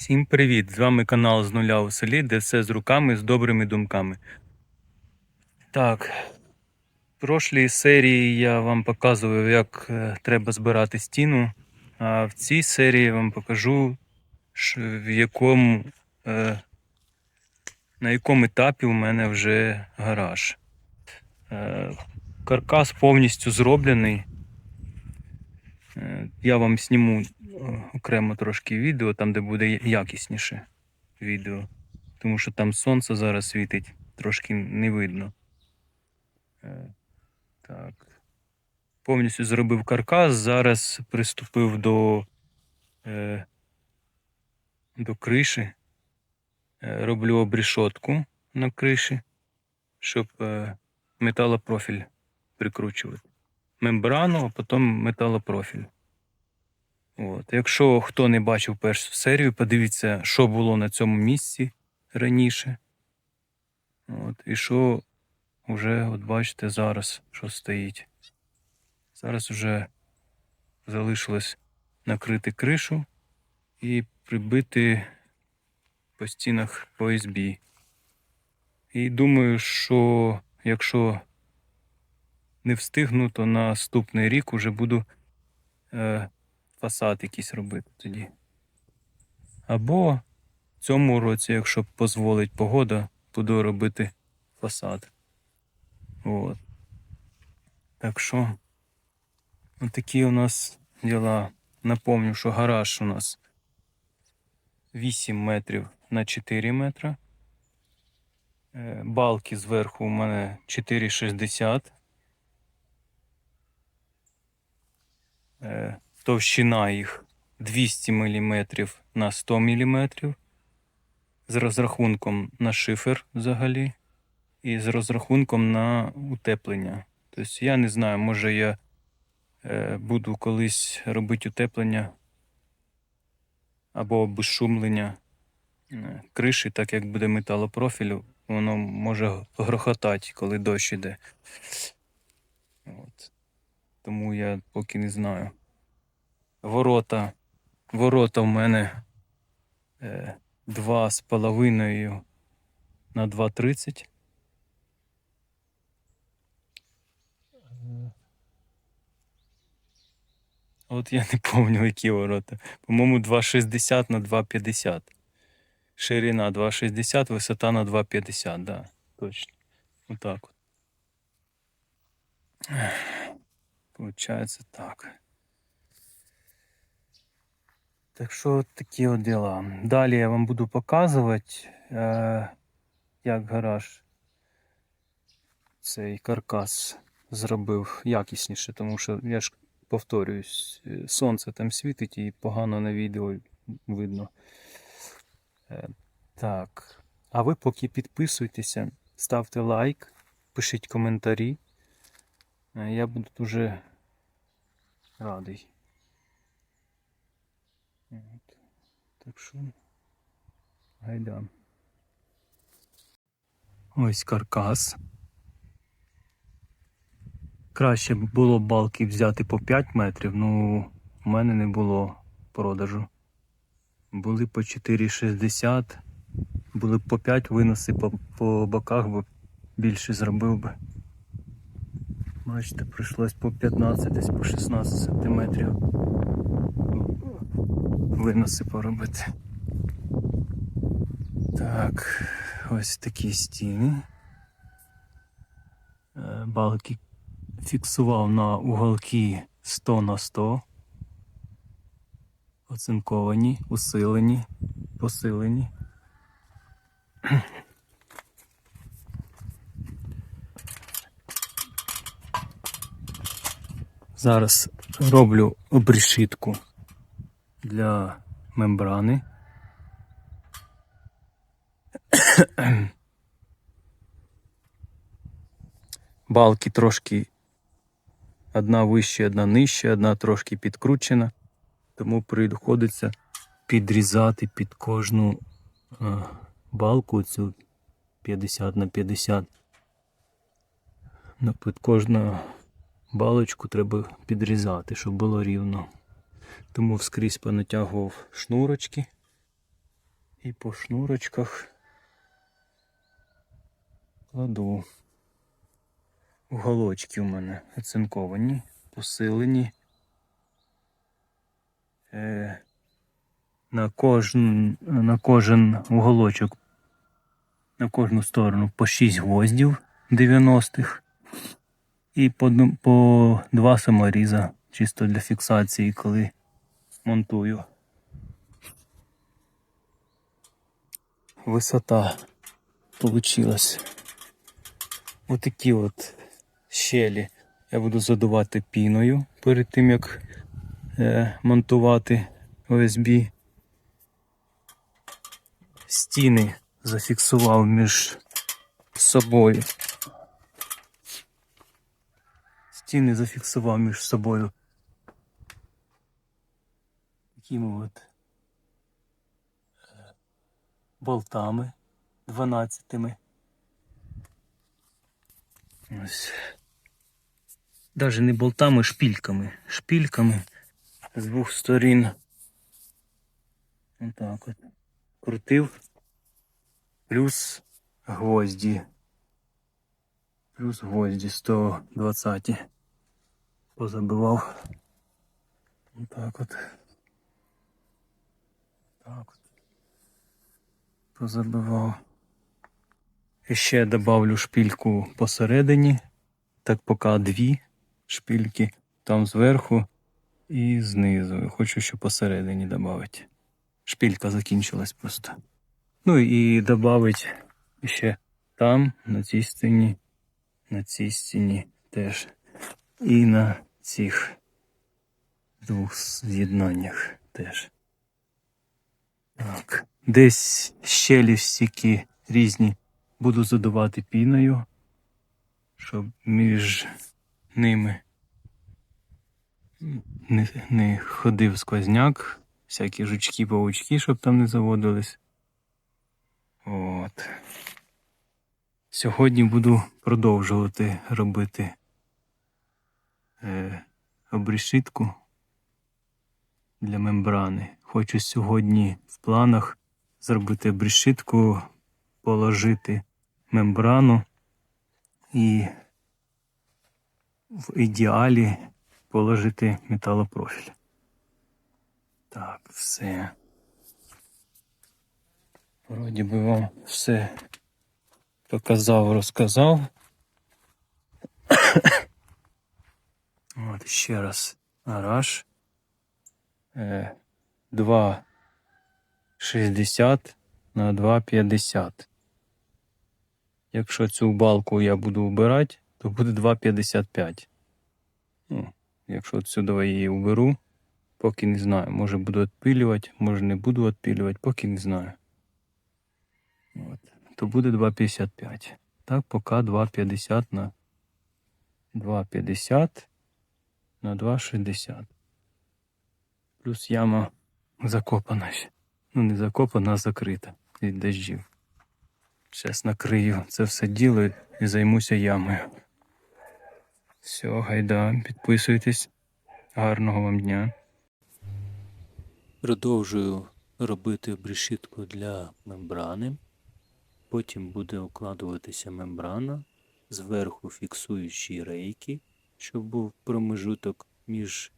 Всім привіт! З вами канал з нуля у селі, де все з руками, з добрими думками. Так, в прошлій серії я вам показував, як е, треба збирати стіну. А в цій серії я вам покажу, в якому, е, на якому етапі у мене вже гараж. Е, каркас повністю зроблений. Е, Я вам зніму е, окремо трошки відео, там де буде якісніше відео. Тому що там сонце зараз світить, трошки не видно. Е, Так. Повністю зробив каркас, зараз приступив до, до криші. Роблю обрішотку на криші, щоб металопрофіль прикручувати. Мембрану, а потім металопрофіль. От. Якщо хто не бачив першу серію, подивіться, що було на цьому місці раніше. От. І що вже, от бачите, зараз, що стоїть. Зараз вже залишилось накрити кришу і прибити по стінах OSB. І думаю, що якщо не встигну, то наступний рік вже буду е, фасад якийсь робити тоді. Або в цьому році, якщо дозволить погода, буду робити фасад. От. Так що, такі у нас діла. Напомню, що гараж у нас 8 метрів на 4 метри. Е, Балки зверху у мене 4,60. Товщина їх 200 мм на 100 мм. З розрахунком на шифер взагалі. І з розрахунком на утеплення. Тобто я не знаю, може я е, буду колись робити утеплення або обезшумлення е, криші, так як буде металопрофіль, воно може грохотати, коли дощ іде. От. Тому я поки не знаю. Ворота. Ворота в мене е, 2,5 на 2,30. Е, От я не пам'ятаю, які ворота. По-моєму, 2,60 на 2,50. Ширина 2,60, висота на 2,50, да, точно. Отак от. Получається так. Так що такі от діла. Далі я вам буду показувати, як гараж цей каркас зробив якісніше, тому що я ж повторююсь, е, сонце там світить і погано на відео видно. Е, так. А ви поки підписуйтеся, ставте лайк, пишіть коментарі. Е, Я буду дуже радий. От. Так що гайда. Ось каркас. Краще б було балки взяти по 5 метрів, ну в мене не було продажу. Були по 4,60, були по 5 виноси по, по боках, бо більше зробив би. Бачите, прийшлось по 15, десь по 16 сантиметрів виноси поробити. Так, ось такі стіни. Е, Балки фіксував на уголки 100 на 100. Оцинковані, усилені, посилені. Зараз роблю обрішітку для мембрани. Балки трошки одна вище, одна нижче, одна трошки підкручена, тому приходиться підрізати під кожну е, балку цю 50 на 50. Ну, Під кожну балочку треба підрізати, щоб було рівно. Тому вскрізь понатягував шнурочки І по шнурочках кладу. Уголочки у мене оцинковані, посилені. Е, на, кожен, на кожен уголочок, на кожну сторону по 6 гвоздів 90-х і по, по два саморіза, чисто для фіксації, коли монтую. Висота получилась. Отакі от щелі я буду задувати піною перед тим, як е, монтувати ОСБ. Стіни зафіксував між собою. Стіни зафіксував між собою. Такими от е, болтами 12. Ось. Даже не болтами, шпільками. Шпільками з двох сторін. Отак от. Крутив. Плюс гвозді. Плюс гвозді 120. Позабивав. Отак от. Так от. Позабивав. І ще добавлю шпільку посередині. Так поки дві шпільки. Там зверху і знизу. Хочу ще посередині додати. Шпілька закінчилась просто. Ну і додати ще там, на цій стіні, на цій стіні теж. І на цих двох з'єднаннях теж. Так. Десь щелі стільки різні буду задувати піною, щоб між ними не, не ходив сквозняк, всякі жучки, паучки, щоб там не заводились. От. Сьогодні буду продовжувати робити е, обрешітку для мембрани. Хочу сьогодні в планах зробити обрешітку, положити мембрану і в ідеалі положити металопрофіль. Так, все. Вроді би вам все показав, розказав. От ще раз гараж. Е, 2,60 на 2,50. Якщо цю балку я буду вбирати, то буде 2,55. Ну, якщо от сюди її уберу, поки не знаю. Може буду відпилювати, може не буду відпилювати, поки не знаю. От. То буде 2,55. Так, поки 2,50 на 2,50 на 2,60. Плюс яма закопана. ще. Ну, не закопана, а закрита від дощів. Зараз накрию це все діло і займуся ямою. Все, гайда, підписуйтесь. Гарного вам дня. Продовжую робити обрешітку для мембрани. Потім буде укладуватися мембрана, зверху фіксуючі рейки, щоб був промежуток між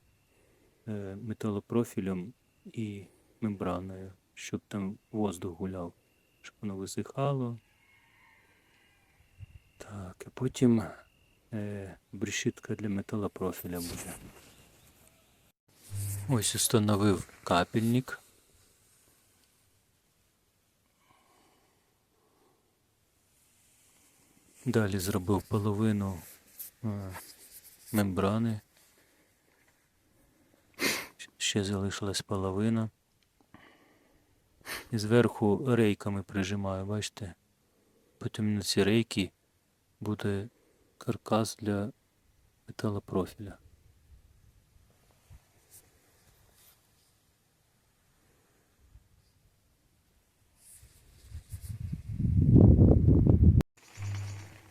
е, металопрофілем і мембраною, щоб там воздух гуляв, щоб воно висихало. Так, і потім е, брешітка для металопрофіля буде. Ось установив капельник. Далі зробив половину е, мембрани. Ще залишилась половина. І зверху рейками прижимаю, бачите? Потім на ці рейки буде каркас для металопрофіля.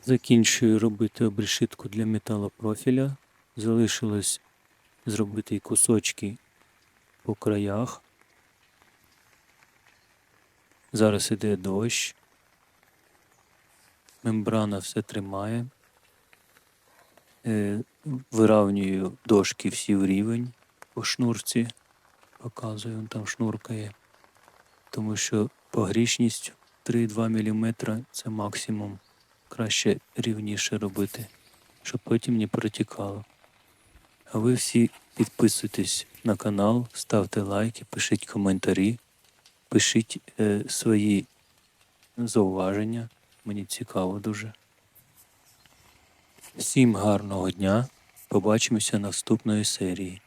Закінчую робити обрешітку для металопрофіля. Залишилось зробити кусочки по краях. Зараз іде дощ. Мембрана все тримає. Е, виравнюю дошки всі в рівень по шнурці. Показую, там шнурка є. Тому що погрішність 3-2 мм це максимум. Краще рівніше робити, щоб потім не протікало. А ви всі підписуйтесь на канал, ставте лайки, пишіть коментарі, пишіть е, свої зауваження. Мені цікаво дуже. Всім гарного дня. Побачимося наступної серії.